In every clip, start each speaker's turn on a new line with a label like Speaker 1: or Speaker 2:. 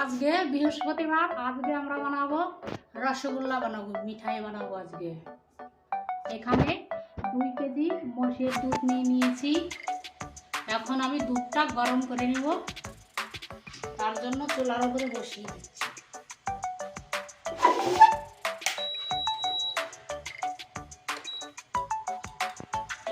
Speaker 1: আজকে বৃহস্পতিবার, আজকে আমরা বানাবো রসগোল্লা বানাবো, মিঠাই বানাবো আজকে। এখানে দুই কেজি মসের দুধ নিয়ে নিয়েছি। এখন আমি দুধটা গরম করে নেব। তার জন্য চুলার উপরে বসিয়ে দিচ্ছি।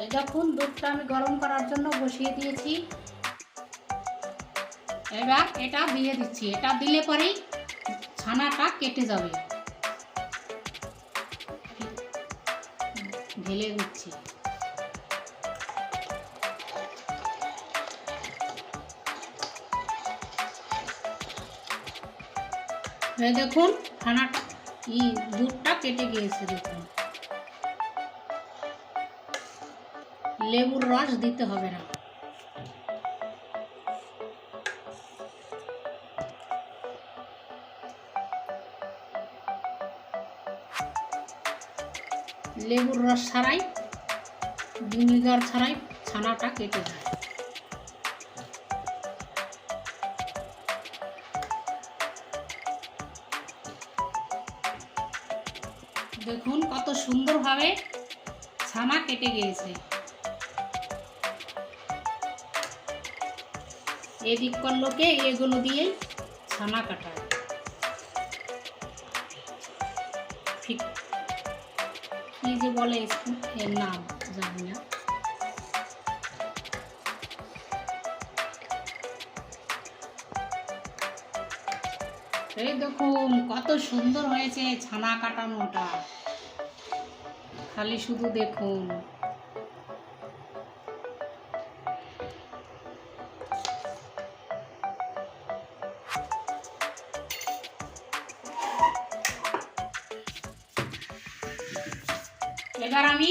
Speaker 1: এই দেখুন, দুধটা আমি গরম করার জন্য বসিয়ে দিয়েছি। এবার এটা দিয়ে দিচ্ছি। এটা দিলে পরেই ছানাটা কেটে যাবে। ঢেলে দিচ্ছি। দেখুন, ছানাটা ই দুধটা কেটে গিয়েছে দেখুন। লেবুর রস দিতে হবে না। লেবুর রস ছাড়াই, ভিনিগার ছাড়াই ছানাটা কেটে যায়। দেখুন কত সুন্দরভাবে ছানা কেটে গিয়েছে। এদিককার লোকে এগুলো দিয়ে ছানা কাটায়। কি যে বলে এর নাম জানি না। এই দেখুন, কত সুন্দর হয়েছে ছানা কাটানোটা। খালি শুধু দেখুন। এবার আমি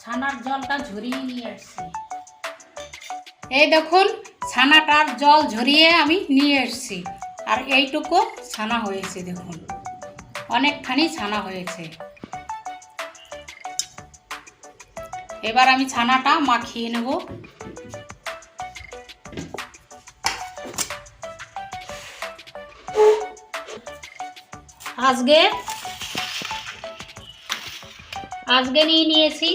Speaker 1: ছানার জলটা ঝরিয়ে নিয়ে আসছি। এই দেখুন, ছানাটার জল ঝরিয়ে আমি নিয়ে এসছি। আর এইটুকু ছানা হয়েছে, দেখুন। অনেকখানি ছানা হয়েছে। এবার আমি ছানাটা মাখিয়ে নেব। আজকে আজকে নিয়ে নিয়েছি।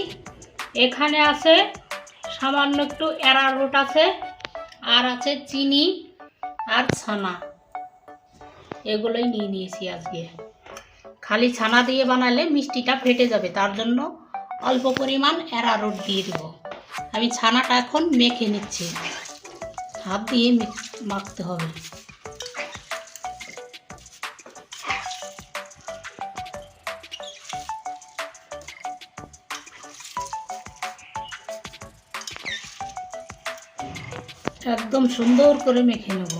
Speaker 1: এখানে আছে সামান্য একটু অ্যারারুট আছে, আর আছে চিনি আর ছানা। এগুলোই নিয়ে নিয়েছি আজকে। খালি ছানা দিয়ে বানালে মিষ্টিটা ফেটে যাবে, তার জন্য অল্প পরিমাণ অ্যারারুট দিয়ে দেবো। আমি ছানাটা এখন মেখে নিচ্ছি। হাত দিয়ে মাখতে হবে। একদম সুন্দর করে মেখে নেব।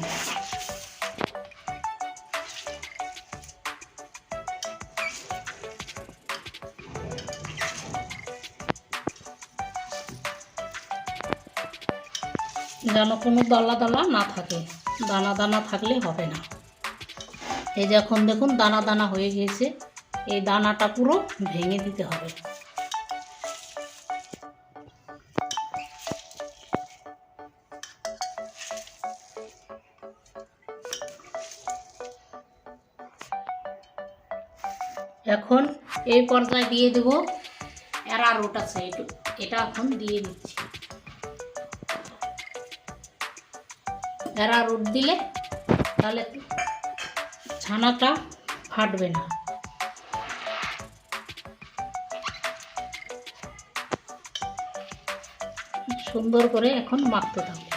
Speaker 1: যেন কোনো দলা দলা না থাকে। দানা দানা থাকলে হবে না। এই যে এখন দেখুন দানা দানা হয়ে গিয়েছে। এই দানাটা পুরো ভেঙে দিতে হবে। এই পর্যায়ে দিয়ে দেব। অ্যারারুট একটু এটা এখন দিয়ে দিচ্ছি। অ্যারারুট দিলে তাহলে ছানাটা ফাটবে না। সুন্দর করে এখন মাখতে থাকব।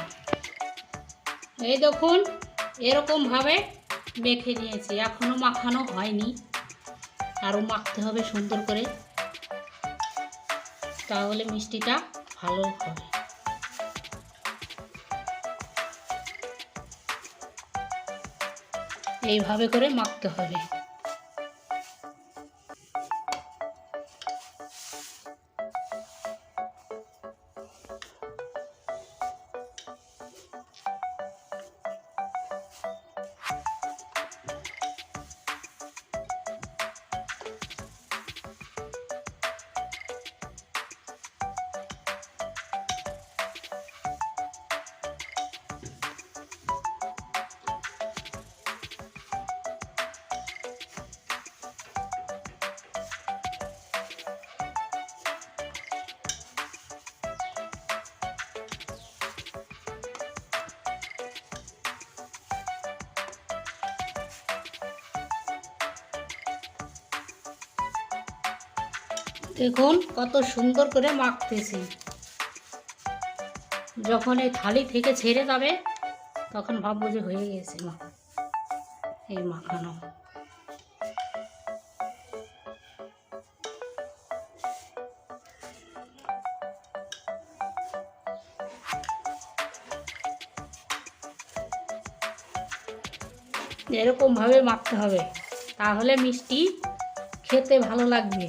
Speaker 1: এই দেখুন, এরকমভাবে মেখে নিয়েছি এখনও মাখানো হয়নি। আরও মাখতে হবে সুন্দর করে। তাহলে মিষ্টিটা ভালো হবে। এইভাবে করে মাখতে হবে। দেখুন, কত সুন্দর করে মাখতেছি। যখন এই থালি থেকে ছেড়ে যাবে, তখন ভাববো যে হয়ে গেছে মা। এই মাখানো। এরকমভাবে মাখতে হবে, তাহলে মিষ্টি খেতে ভালো লাগবে।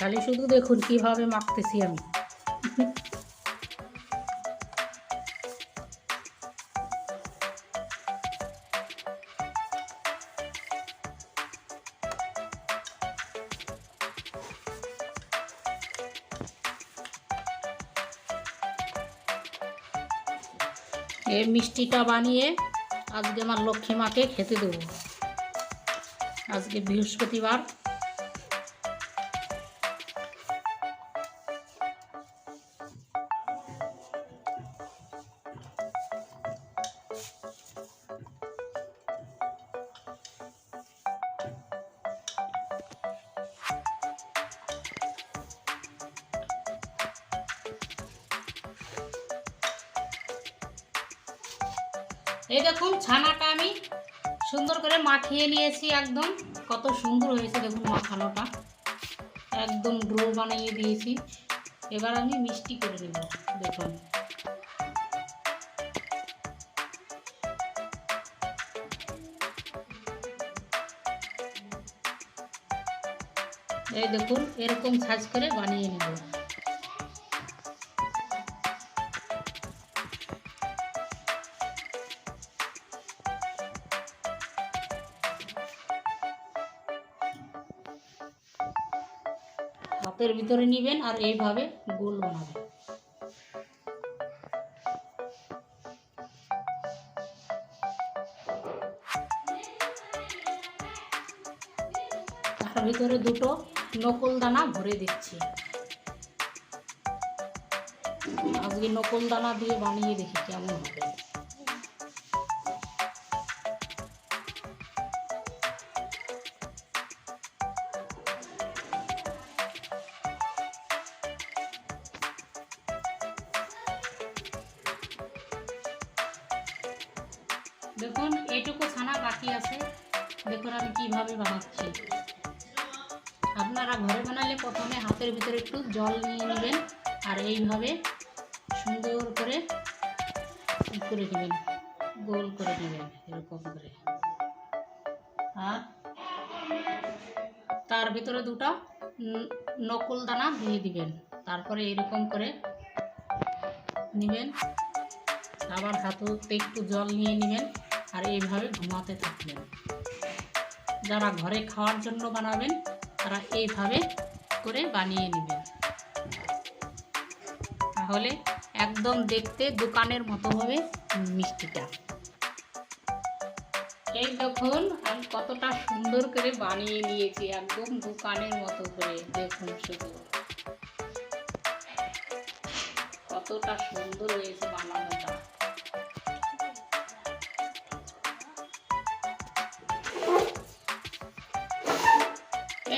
Speaker 1: তাহলে শুধু দেখুন কীভাবে মাখতেছি আমি। এই মিষ্টিটা বানিয়ে আজকে আমার লক্ষ্মী মাকে খেতে দেবো। আজকে বৃহস্পতিবার। এই দেখুন, ছানাটা আমি সুন্দর করে মাখিয়ে নিয়েছি একদম। কত সুন্দর হয়েছে দেখুন মাখানোটা। একদম ড্রো বানিয়ে দিয়েছি। এবার আমি মিষ্টি করে নেব, দেখুন। এই দেখুন, এরকম সাজ করে বানিয়ে নেব। হাতের ভিতরে নেবেন আর এইভাবে গোল বানাবেন। তার ভিতরে দুটো নকল দানা ভরে দিচ্ছি। আজকে নকল দানা দিয়ে বানিয়ে দেখি কেমন হবে। এইটুকু ছানা বাকি আছে। দেখুন আমি কীভাবে বানাচ্ছি। আপনারা ঘরে বানালে প্রথমে হাতের ভিতরে একটু জল নিয়ে নেবেন আর এইভাবে সুন্দর করে করে নেবেন। গোল করে নেবেন এরকম করে। আর তার ভিতরে দুটো নকল দানা দিয়ে দিবেন। তারপরে এরকম করে নেবেন। আবার হাতে একটু জল নিয়ে নেবেন। আর এইভাবে ঘুমাতে থাকবেন যারা ঘরে খাওয়ার জন্য বানাবেন, তারা এইভাবে করে বানিয়ে নেবেন। তাহলে একদম দেখতে দোকানের মতো হবে মিষ্টিটা। এই দেখুন, আমি কতটা সুন্দর করে বানিয়ে নিয়েছি, একদম দোকানের মতো করে। দেখুন শুধু। কতটা সুন্দর হয়েছে বানানোটা।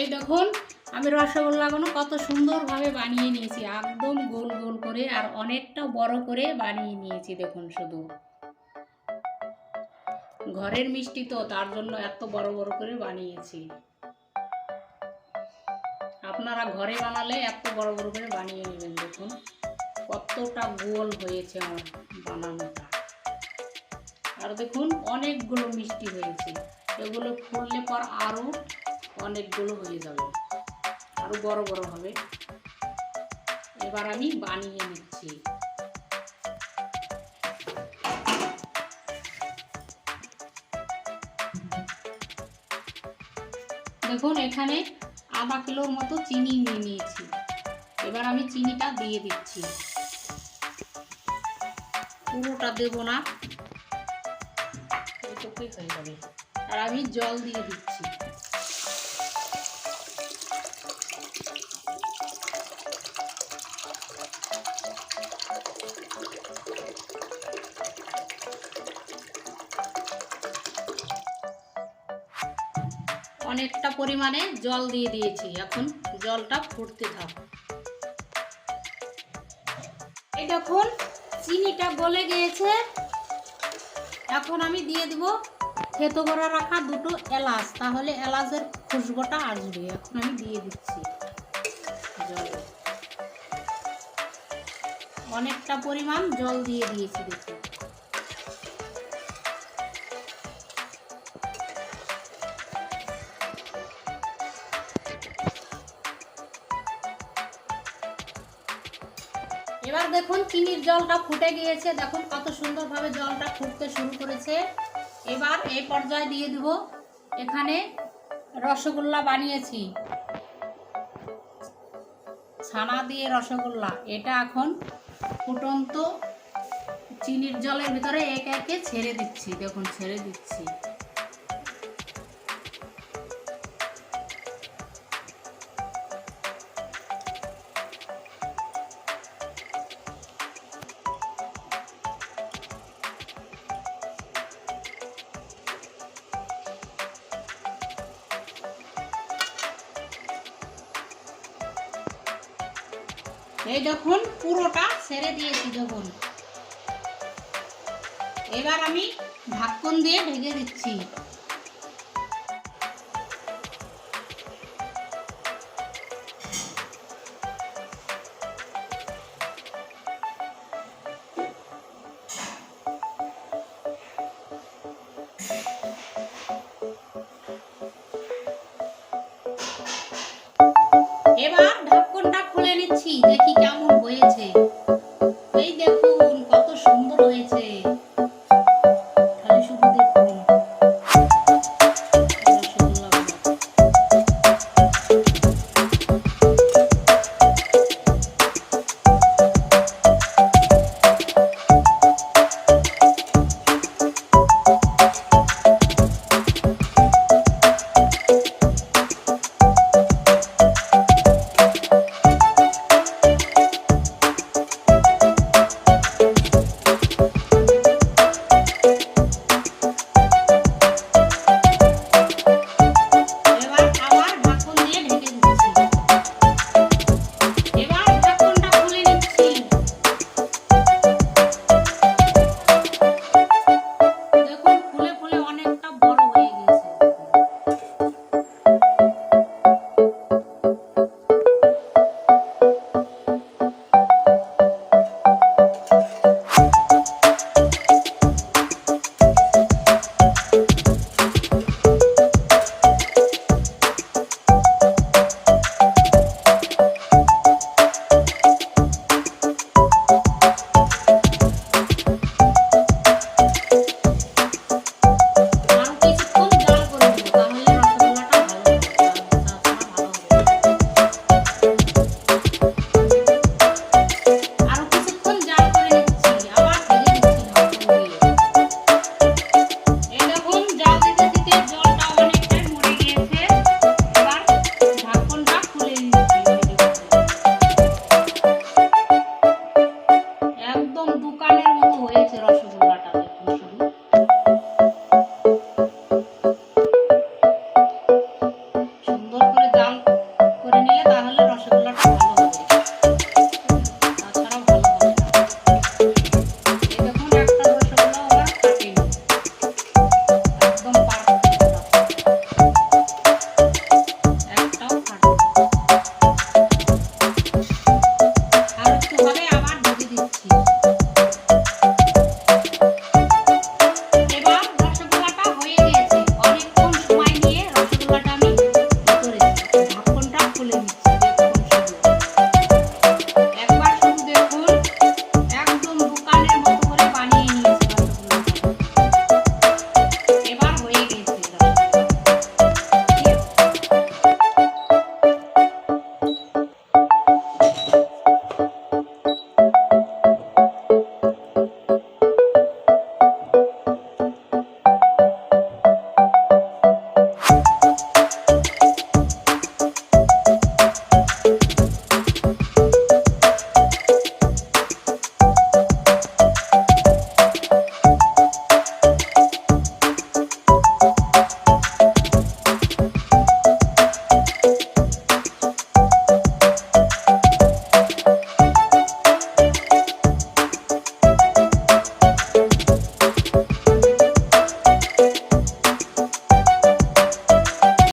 Speaker 1: এই দেখুন, আমি রসগোল্লাগুলো কত সুন্দরভাবে বানিয়ে নিয়েছি, একদম গোল গোল করে আর অনেকটা বড় করে বানিয়ে নিয়েছি, দেখুন শুধু। ঘরের মিষ্টি তো, তার জন্য এত বড় বড় করে বানিয়েছি। আপনারা ঘরে বানালে এত বড় বড় করে বানিয়ে নেবেন, দেখুন। কতটা গোল হয়েছে আমার বানানোটা। আর দেখুন, অনেকগুলো মিষ্টি হয়েছে। এগুলো ফুললে পর আরও অনেকগুলো হয়ে যাবে। আরও বড় বড় হবে। এবার আমি বানিয়ে নিচ্ছি। দেখুন, এখানে আধা কিলোর মতো চিনি নিয়ে নিয়েছি। এবার আমি চিনিটা দিয়ে দিচ্ছি। পুরোটা দেবো না। এইটুকুই হয়ে যাবে। আর আমি জল দিয়ে দিচ্ছি। অনেকটা পরিমাণে জল দিয়ে দিয়েছি। এখন জলটা ফুটতে থাক। এই চিনিটা গলে গিয়েছে। এখন আমি দিয়ে দিব থেতো করে রাখা দুটো এলাচ। তাহলে এলাচের খুশবোটা আসবে। এখন আমি দিয়ে দিচ্ছি অনেকটা পরিমাণ জল দিয়ে দিয়েছি দেখুন। চিনির জলটা ফুটে গিয়েছে। দেখুন কত সুন্দরভাবে জলটা ফুটতে শুরু করেছে। এবার এই পর্যায়ে দিয়ে দিব। এখানে রসগোল্লা বানিয়েছি। ছানা দিয়ে রসগোল্লা। এটা এখন ফুটন্ত চিনির জলের ভিতরে একে একে ছেড়ে দিচ্ছি। দেখুন, ছেড়ে দিচ্ছি। এই দেখুন পুরোটা ছেড়ে দিয়েছি দেখুন। এবার আমি ঢাকন দিয়ে ঢেকে দিচ্ছি। নিচ্ছি দেখি কেমন হয়েছে।